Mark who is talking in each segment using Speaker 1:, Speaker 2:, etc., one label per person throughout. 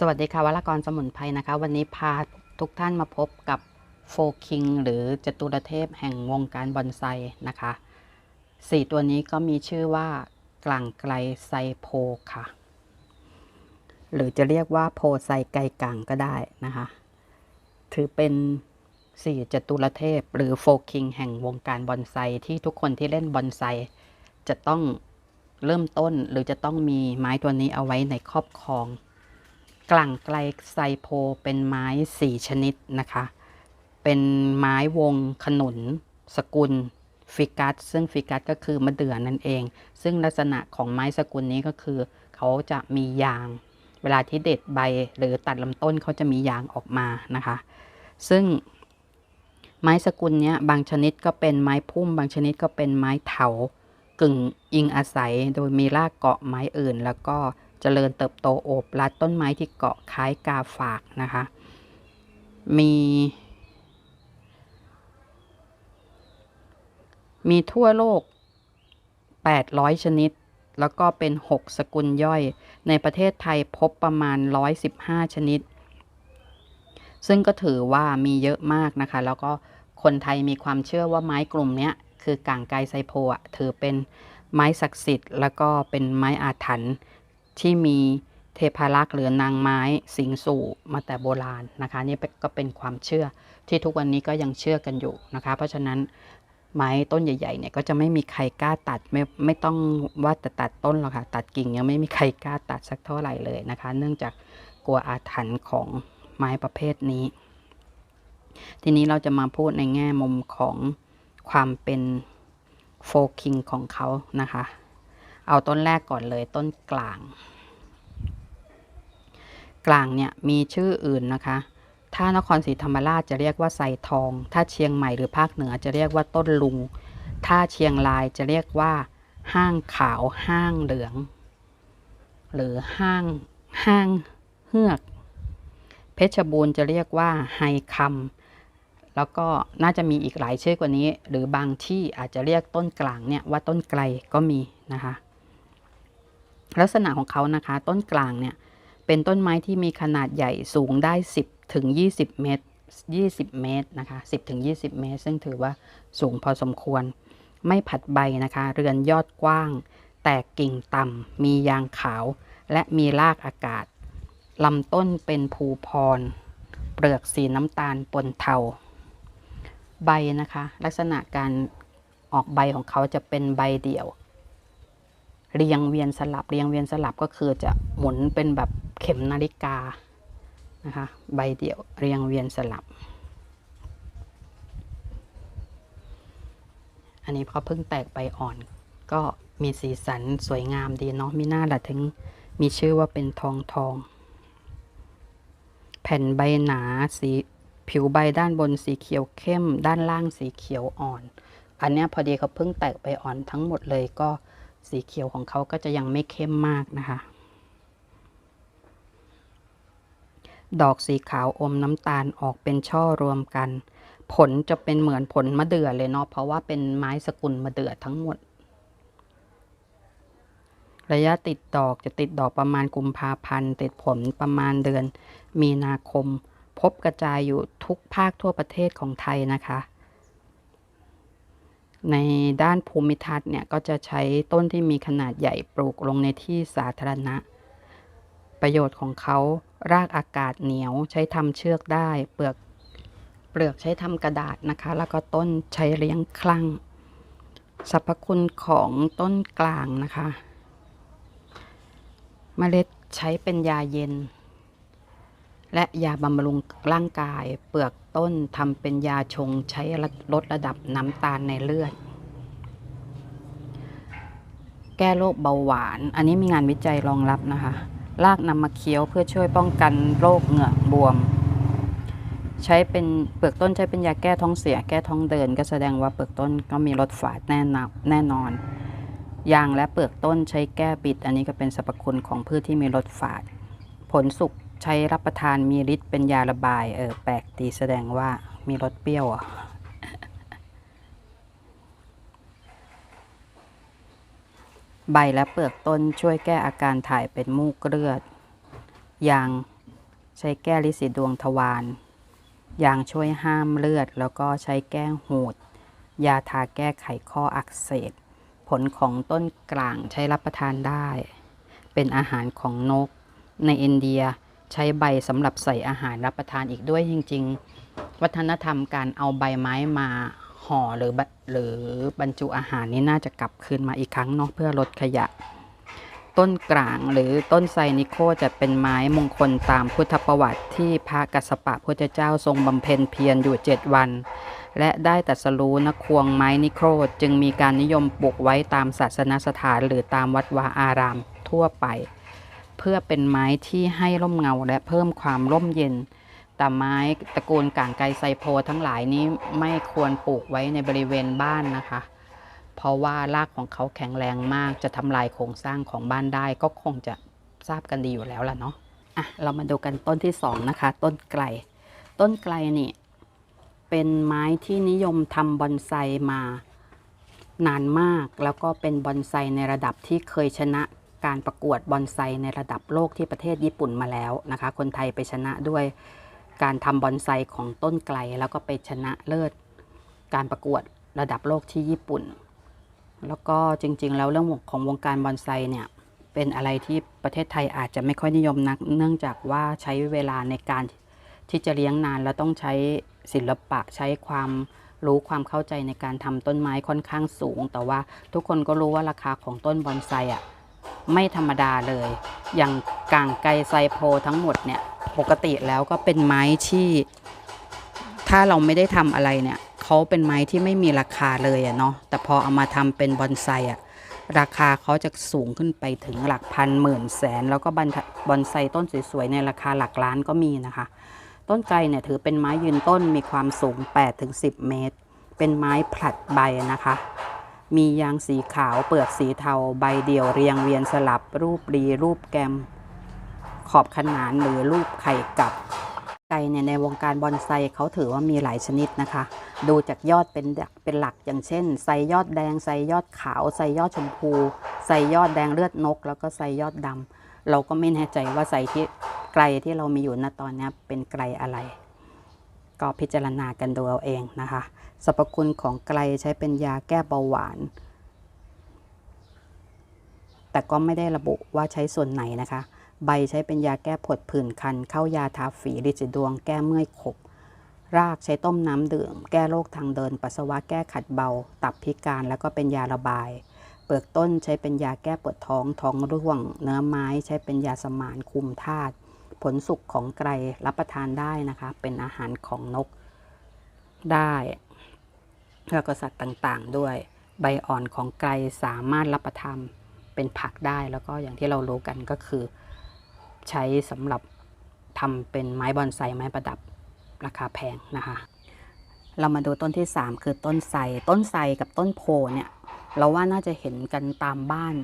Speaker 1: สวัสดีค่ะวรกรสมุนไพรนะคะ วันนี้พาทุกท่านมาพบกับโฟคิงหรือจตุรเทพแห่งวงการบอนไซนะคะสี่ตัวนี้ก็มีชื่อว่ากลั่งไกลไซโพค่ะ หรือจะเรียกว่าโพไซไกลกังก็ได้นะคะ ถือเป็นสี่จตุรเทพ หรือโฟคิงแห่งวงการบอนไซที่ทุกคนที่เล่นบอนไซจะต้องเริ่มต้นหรือจะต้องมีไม้ตัวนี้เอาไว้ในครอบครอง กลั่งไกลไซโพเป็นไม้สี่ชนิดนะคะ เป็นไม้วงขนุน สกุลฟิกัสซึ่งฟิกัสก็คือมะเดื่อนั่นเอง ซึ่งลักษณะของไม้สกุลนี้ก็คือ เขาจะมียาง เวลาที่เด็ดใบหรือตัดลำต้นเขาจะมียางออกมานะคะ ซึ่งไม้สกุลเนี้ยบางชนิดก็เป็นไม้พุ่ม บางชนิดก็เป็นไม้เถากึ่งอิงอาศัย โดยมีรากเกาะไม้อื่น แล้วก็ เจริญเติบโตโอบรัดต้นไม้ที่เกาะคล้ายกาฝากนะคะ มี มีทั่วโลก 800 ชนิด แล้วก็เป็น 6 สกุลย่อย ในประเทศไทยพบประมาณ 115 ชนิด ซึ่งก็ถือว่ามีเยอะมากนะคะ แล้วก็คนไทยมีความเชื่อว่าไม้กลุ่มนี้คือกางไกไซโพอะถือเป็นไม้ศักดิ์สิทธิ์ แล้วก็เป็นไม้อาถรรพ์ ที่มีเทพารักษ์หรือนางไม้สิงสู่มาแต่โบราณนะคะนี่ก็เป็นความเชื่อที่ทุกวันนี้ก็ยังเชื่อกันอยู่นะคะ เพราะฉะนั้นไม้ต้นใหญ่ๆเนี่ยก็จะไม่มีใครกล้าตัดไม่ไม่ต้องว่าแต่ตัดต้นหรอกค่ะตัดกิ่งยังไม่มีใครกล้าตัดสักเท่าไหร่เลยนะคะ เนื่องจากกลัวอาถรรพ์ของไม้ประเภทนี้ ทีนี้เราจะมาพูดในแง่มุมของความเป็นโฟคิงของเขานะคะ เอาต้นแรกก่อนเลยต้นกลาง กลางเนี่ยมีชื่ออื่นนะคะ ถ้านครศรีธรรมราชจะเรียกว่าไซทอง ถ้าเชียงใหม่หรือภาคเหนือจะเรียกว่าต้นลุง ถ้าเชียงรายจะเรียกว่า ห้างขาวห้างเหลือง หรือห้างห้างเฮือก เพชรบูรณ์จะเรียกว่าไฮคำแล้วก็น่าจะมีอีกหลายชื่อกว่านี้ หรือบางที่อาจจะเรียกต้นกลางเนี่ยว่าต้นไกลก็มีนะคะ ลักษณะของเขานะคะ ต้นกลางเนี่ย เป็นต้นไม้ที่มีขนาดใหญ่สูงได้ 10ถึง20 เมตร 20 เมตรนะคะ 10ถึง20 เมตร ซึ่งถือว่าสูงพอสมควร ไม่ผัดใบนะคะ เรือนยอดกว้าง แตกกิ่งต่ำมียางขาว และมีรากอากาศลำต้นเป็นภูพร เปลือกสีน้ำตาลปนเทา ใบนะคะ ลักษณะการออกใบของเขาจะเป็นใบเดี่ยว เรียงเวียนสลับเรียงเวียนสลับก็คือจะหมุนเป็นแบบเข็มนาฬิกานะคะใบเดียวเรียงเวียนสลับ อันนี้เขาเพิ่งแตกใบอ่อน ก็มีสีสันสวยงามดีเนาะมีหน้าละถึงมีชื่อว่าเป็นทองทอง แผ่นใบหนาสีผิวใบด้านบนสีเขียวเข้ม ด้านล่างสีเขียวอ่อน อันนี้พอดีเขาเพิ่งแตกใบอ่อนทั้งหมดเลยก็ สีเขียวของเขาก็จะยังไม่เข้มมากนะคะ ดอกสีขาวอมน้ำตาลออกเป็นช่อรวมกัน ผลจะเป็นเหมือนผลมะเดื่อเลยเนาะเพราะว่าเป็นไม้สกุลมะเดื่อทั้งหมด ระยะติดดอกจะติดดอกประมาณกุมภาพันธ์ติดผลประมาณเดือน มีนาคม พบกระจายอยู่ทุกภาคทั่วประเทศของไทยนะคะ ในด้านภูมิทัศน์เนี่ยก็จะใช้ต้นที่มีขนาดใหญ่ปลูกลงในที่สาธารณะ ประโยชน์ของเขารากอากาศเหนียวใช้ทำเชือกได้ เปลือกเปลือกใช้ทำกระดาษนะคะ แล้วก็ต้นใช้เลี้ยงคลั่งสรรพคุณของต้นกลางนะคะเมล็ดใช้เป็นยาเย็น และยาบำรุงร่างกาย เปลือก ต้นทำเป็นยาชงใช้ลดระดับน้ำตาลในเลือด แก้โรคเบาหวาน อันนี้มีงานวิจัยรองรับนะคะ รากนำมาเคี้ยวเพื่อช่วยป้องกันโรคเหงือกบวม ใช้เป็นเปลือกต้นใช้เป็นยาแก้ท้องเสีย แก้ท้องเดิน ก็แสดงว่าเปลือกต้นก็มีรสฝาดแน่นอนแน่นอน ยางและเปลือกต้นใช้แก้ปิด อันนี้ก็เป็นสรรพคุณของพืชที่มีรสฝาด ผลสุก ใช้รับประทานมีฤทธิ์เป็นยาระบาย เออ แปลกดีแสดงว่ามีรสเปรี้ยวอะใบและเปลือกต้นช่วยแก้อาการถ่ายเป็นมูกเลือด ยางใช้แก้ลิสีดวงทวาร ยางช่วยห้ามเลือด แล้วก็ใช้แก้หูด ยาทาแก้ไขข้ออักเสบ ผลของต้นกลางใช้รับประทานได้ เป็นอาหารของนก ในอินเดีย ใช้ใบสำหรับใส่อาหารรับประทานอีกด้วยจริง ๆ วัฒนธรรมการเอาใบไม้มาห่อหรือหรือบรรจุอาหารนี้น่าจะกลับคืนมาอีกครั้งเนาะเพื่อลดขยะ ต้นกลางหรือต้นไซนิโคจะเป็นไม้มงคลตามพุทธประวัติที่พระกัสสปะพุทธเจ้าทรงบำเพ็ญเพียรอยู่เจ็ดวัน และได้ตรัสรู้นควงไม้นิโครจึงมีการนิยมปลูกไว้ตามศาสนสถานหรือตามวัดวาอารามทั่วไป พื่อเป็นไม้ที่ให้ร่มเงาและเพิ่มความร่มเย็น แต่ไม้ตระกูลก่างไกรไซโพทั้งหลายนี้ไม่ควรปลูกไว้ในบริเวณบ้านนะคะ เพราะว่ารากของเขาแข็งแรงมากจะทำลายโครงสร้างของบ้านได้ก็คงจะทราบกันดีอยู่แล้วล่ะเนาะอะเรามาดูกันต้นที่สองนะคะ ต้นไกล ต้นไกลนี่เป็นไม้ที่นิยมทำบอนไซมานานมาก แล้วก็เป็นบอนไซในระดับที่เคยชนะ การประกวดบอนไซในระดับโลกที่ประเทศญี่ปุ่นมาแล้วนะคะ คนไทยไปชนะด้วยการทำบอนไซของต้นไกล แล้วก็ไปชนะเลิศ การประกวดระดับโลกที่ญี่ปุ่น แล้วก็จริงๆ แล้วเรื่องของวงการบอนไซเนี่ยเป็นอะไรที่ประเทศไทยอาจจะไม่ค่อยนิยมนัก เนื่องจากว่าใช้เวลาในการที่จะเลี้ยงนาน แล้วต้องใช้ศิลปะใช้ความรู้ความเข้าใจในการทำต้นไม้ค่อนข้างสูง แต่ว่าทุกคนก็รู้ว่าราคาของต้นบอนไซอะ ไม่ธรรมดาเลย อย่างกางไกไซโพทั้งหมดเนี่ยปกติแล้วก็เป็นไม้ที่ ถ้าเราไม่ได้ทำอะไรเนี่ยเขาเป็นไม้ที่ไม่มีราคาเลยอะเนาะแต่พอเอามาทำเป็นบอนไซอะราคาเขาจะสูงขึ้นไปถึงหลักพันหมื่นแสน แล้วก็บอนบอนไซต้นสวยๆ ในราคาหลักล้านก็มีนะคะ ต้นไกรเนี่ยถือเป็นไม้ยืนต้นมีความสูง 8-10 เมตร เป็นไม้ผลัดใบนะคะ มียางสีขาวเปลือกสีเทาใบเดี่ยวเรียงเวียนสลับ รูปรีรูปแกม ขอบขนานหรือรูปไข่กับ ไก่เนี่ยในวงการบอนไซเขาถือว่ามีหลายชนิดนะคะ ดูจากยอดเป็นเป็นหลักอย่างเช่นไซยอดแดงไซยอดขาวไซยอดชมพูไซยอดแดงเลือดนก แล้วก็ไซยอดดำเราก็ไม่แน่ใจว่าไซที่ไกลที่เรามีอยู่ณตอนนี้เป็นไกลอะไร ก็พิจารณากันดูเอาเองนะคะสรรพคุณของไกลใช้เป็นยาแก้เบาหวาน แต่ก็ไม่ได้ระบุว่าใช้ส่วนไหนนะคะ ใบใช้เป็นยาแก้ผดผื่นคัน เข้ายาทาฝีดิจิดวง แก้เมื่อยขบ รากใช้ต้มน้ำดื่ม แก้โรคทางเดิน ปัสสาวะแก้ขัดเบา ตับพิการแล้วก็เป็นยาระบาย เปลือกต้นใช้เป็นยาแก้ปวดท้องท้องร่วง เนื้อไม้ใช้เป็นยาสมานคุมธาตุ ผลสุกของไกรรับประทานได้นะคะ เป็นอาหารของนกได้แล้วก็สัตว์ต่างๆ ด้วย ใบอ่อนของไกรสามารถรับประทานเป็นผักได้แล้วก็อย่างที่เรารู้กันก็คือ ใช้สำหรับทำเป็นไม้บอนไซไม้ประดับราคาแพงนะคะ เรามาดูต้นที่ 3 คือต้นไทรต้นไทรกับต้นโพเนี่ยเราว่าน่าจะเห็นกันตามบ้าน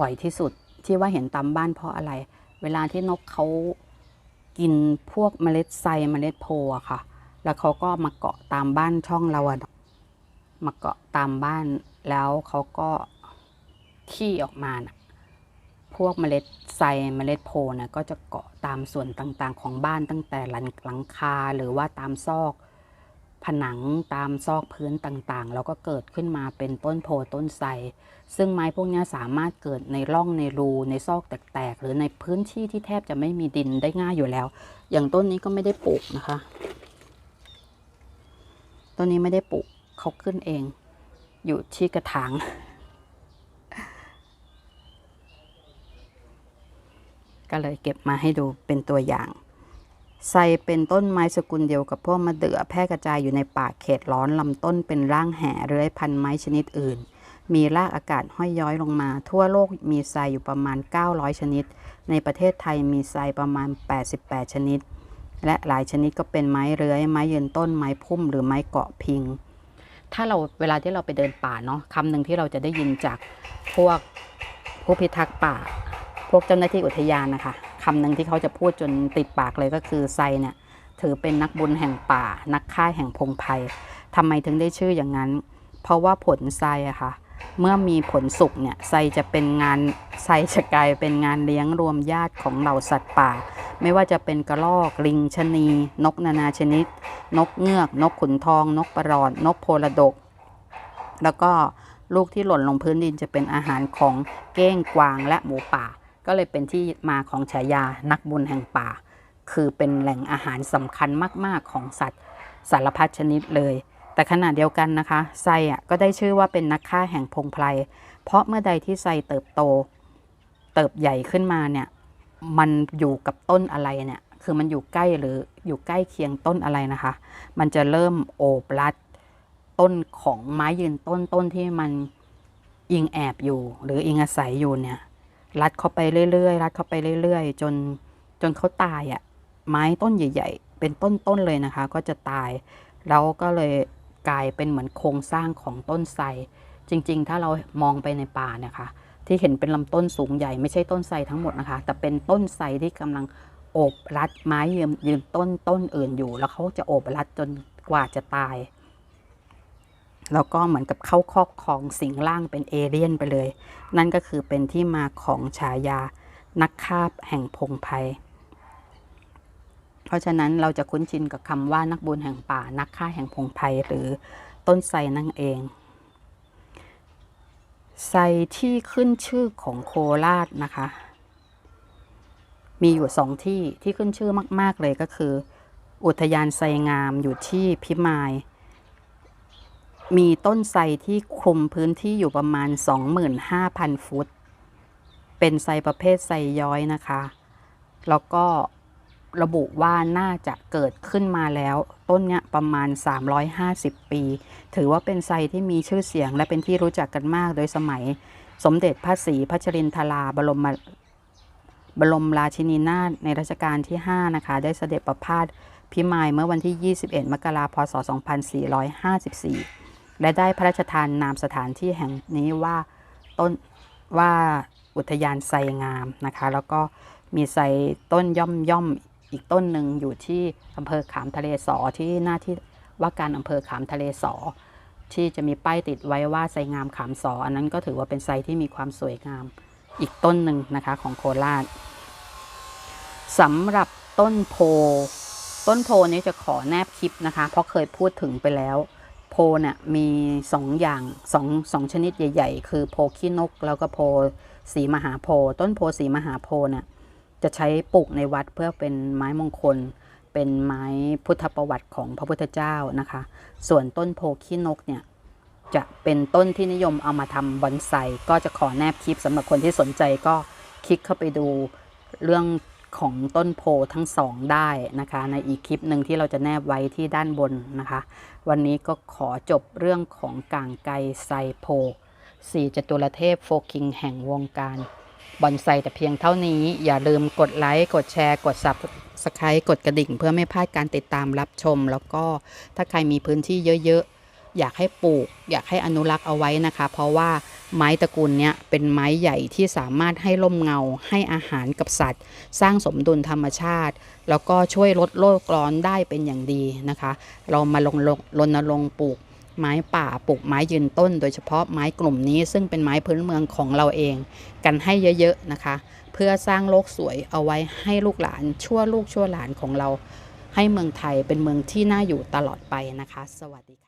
Speaker 1: บ่อยที่สุดที่ว่าเห็นตามบ้านเพราะอะไร เวลาที่นกเขากินพวกเมล็ดไทรเมล็ดโพอะค่ะ แล้วเขาก็มาเกาะตามบ้านช่องเราอะมาเกาะตามบ้าน แล้วเขาก็ขี้ออกมานะพวกเมล็ดไทรเมล็ดโพนะก็จะเกาะตามส่วนต่างๆ ของบ้านตั้งแต่หลังหลังคาหรือว่าตามซอก ผนังตามซอกพื้นต่างๆ แล้วก็เกิดขึ้นมาเป็นต้นโพต้นไทรซึ่งไม้พวกนี้สามารถเกิดในร่องในรูในซอกแตกๆ หรือในพื้นที่ที่แทบจะไม่มีดินได้ง่ายอยู่แล้ว อย่างต้นนี้ก็ไม่ได้ปลูกนะคะต้นนี้ไม่ได้ปลูกเขาขึ้นเอง อยู่ที่กระถางก็เลยเก็บมาให้ดูเป็นตัวอย่าง ไซเป็นต้นไม้สกุลเดียวกับพวกมะเดื่อแพร่กระจายอยู่ในป่าเขตร้อนลำต้นเป็นร่างแห่เรื้อยพันไม้ชนิดอื่น มีรากอากาศห้อยย้อยลงมา ทั่วโลกมีไซอยู่ประมาณ 900 ชนิด ในประเทศไทยมีไซประมาณ 88 ชนิด และหลายชนิดก็เป็นไม้เรื้อย ไม้ยืนต้นไม้พุ่มหรือไม้เกาะพิง ถ้าเราเวลาที่เราไปเดินป่าเนาะคำหนึ่งที่เราจะได้ยินจากพวกผู้พิทักษ์ป่า พวกเจ้าหน้าที่อุทยานนะคะ คำหนึ่งที่เขาจะพูดจนติดปากเลยก็คือไซเนี่ยถือเป็นนักบุญแห่งป่า นักฆ่าแห่งพงไพรทำไมถึงได้ชื่ออย่างนั้น เพราะว่าผลไซอะค่ะเมื่อมีผลสุกเนี่ยไซจะเป็นงานไซจะกลายเป็นงานเลี้ยงรวมญาติของเหล่าสัตว์ป่า ไม่ว่าจะเป็นกระรอกลิงชนี นกนานาชนิด นกเงือก นกขุนทอง นกประหลอด นกโพลดก แล้วก็ลูกที่หล่นลงพื้นดินจะเป็นอาหารของเก้งกวางและหมูป่า ก็เลยเป็นที่มาของฉายานักบุญแห่งป่า คือเป็นแหล่งอาหารสำคัญมาก ๆ ของสัตว์สารพัดชนิดเลย แต่ขณะเดียวกันนะคะไซอะก็ได้ชื่อว่าเป็นนักฆ่าแห่งพงไพรเพราะเมื่อใดที่ไซเติบโต เติบใหญ่ขึ้นมาเนี่ยมันอยู่กับต้นอะไรเนี่ยคือมันอยู่ใกล้หรืออยู่ใกล้เคียงต้นอะไรนะคะ มันจะเริ่มโอบรัดต้นของไม้ยืนต้นต้นที่มันอิงแอบอยู่ หรืออิงอาศัยอยู่เนี่ย รัดเข้าไปเรื่อยๆรัดเข้าไปเรื่อยๆ จนจนเขาตายอะ่ะ ไม้ต้นใหญ่ ๆ เป็นต้นๆเลยนะคะ ก็จะตาย แล้วก็เลยกลายเป็นเหมือนโครงสร้างของต้นไทรจริง ๆ ถ้าเรามองไปในป่าเนี่ยค่ะที่เห็นเป็นลำต้นสูงใหญ่ไม่ใช่ต้นไทรทั้งหมดนะคะ แต่เป็นต้นไทรที่กำลังโอบรัดไม้ยืนยืนต้นต้นอื่นอยู่ แล้วเขาจะโอบรัดจนกว่าจะตาย แล้วก็เหมือนกับเข้าครอบครองสิงร่างเป็นเอเลี่ยนไปเลย นั่นก็คือเป็นที่มาของฉายานักคาบแห่งพงไพรเพราะฉะนั้นเราจะคุ้นชินกับคำว่านักบุญแห่งป่า นักฆ่าแห่งพงไพรหรือต้นไทรนั่นเองไทรที่ขึ้นชื่อของโคราชนะคะ มีอยู่สองที่ที่ขึ้นชื่อมาก ๆ เลยก็คือ อุทยานไทรงามอยู่ที่พิมาย มีต้นไทรที่คลุมพื้นที่อยู่ประมาณ 25,000 ฟุต เป็นไทรประเภทไทรย้อยนะคะ แล้วก็ระบุว่าน่าจะเกิดขึ้นมาแล้ว ต้นเนี้ยประมาณ 350 ปี ถือว่าเป็นไทรที่มีชื่อเสียงและเป็นที่รู้จักกันมากโดยสมัยสมเด็จพระศรีพัชรินทราบรมบรมราชินีนาถในรัชกาลที่ 5 นะคะ ได้เสด็จประพาสพิมายเมื่อวันที่ 21 มกราคม พศ 2454 และได้พระราชทานนามสถานที่แห่งนี้ว่าต้นว่าอุทยานไทรงามนะคะ แล้วก็มีไทรต้นย่อมย่อมอีกต้นหนึ่งอยู่ที่อำเภอขามทะเลสอที่หน้าที่ว่าการอำเภอขามทะเลสอที่จะมีป้ายติดไว้ว่าไทรงามขามสออันนั้นก็ถือว่าเป็นไทรที่มีความสวยงามอีกต้นหนึ่งนะคะของโคราชสำหรับต้นโพ ต้นโพนี้จะขอแนบคลิปนะคะ เพราะเคยพูดถึงไปแล้ว โพเนี่ยมีสองอย่างสองสองชนิดใหญ่ ๆ คือโพขี้นก แล้วก็โพสีมหาโพ ต้นโพสีมหาโพเนี่ยจะใช้ปลูกในวัดเพื่อเป็นไม้มงคล เป็นไม้พุทธประวัติของพระพุทธเจ้านะคะ ส่วนต้นโพขี้นกเนี่ยจะเป็นต้นที่นิยมเอามาทำบอนไซก็จะขอแนบคลิปสำหรับคนที่สนใจก็คลิกเข้าไปดูเรื่องของต้นโพทั้งสองได้นะคะ ในอีกคลิปหนึ่งที่เราจะแนบไว้ที่ด้านบนนะคะ วันนี้ก็ขอจบเรื่องของกางไกไซโพสี่จตุรเทพโฟกิงแห่งวงการบอนไซแต่เพียงเท่านี้อย่าลืมกดไลค์ กดแชร์ กดซับสไครต์กดกระดิ่ง เพื่อไม่พลาดการติดตามรับชม แล้วก็ถ้าใครมีพื้นที่เยอะ ๆ อยากให้ปลูก อยากให้อนุรักษ์เอาไว้นะคะ เพราะว่าไม้ตระกูลนี้เป็นไม้ใหญ่ที่สามารถให้ร่มเงา ให้อาหารกับสัตว์ สร้างสมดุลธรรมชาติ แล้วก็ช่วยลดโลกร้อนได้เป็นอย่างดีนะคะ เรามาลงรณรงค์ปลูกไม้ป่าปลูกไม้ยืนต้น โดยเฉพาะไม้กลุ่มนี้ซึ่งเป็นไม้พื้นเมืองของเราเอง กันให้เยอะๆนะคะ เพื่อสร้างโลกสวยเอาไว้ให้ลูกหลานชั่วลูกชั่วหลานของเรา ให้เมืองไทยเป็นเมืองที่น่าอยู่ตลอดไปนะคะ สวัสดีค่ะ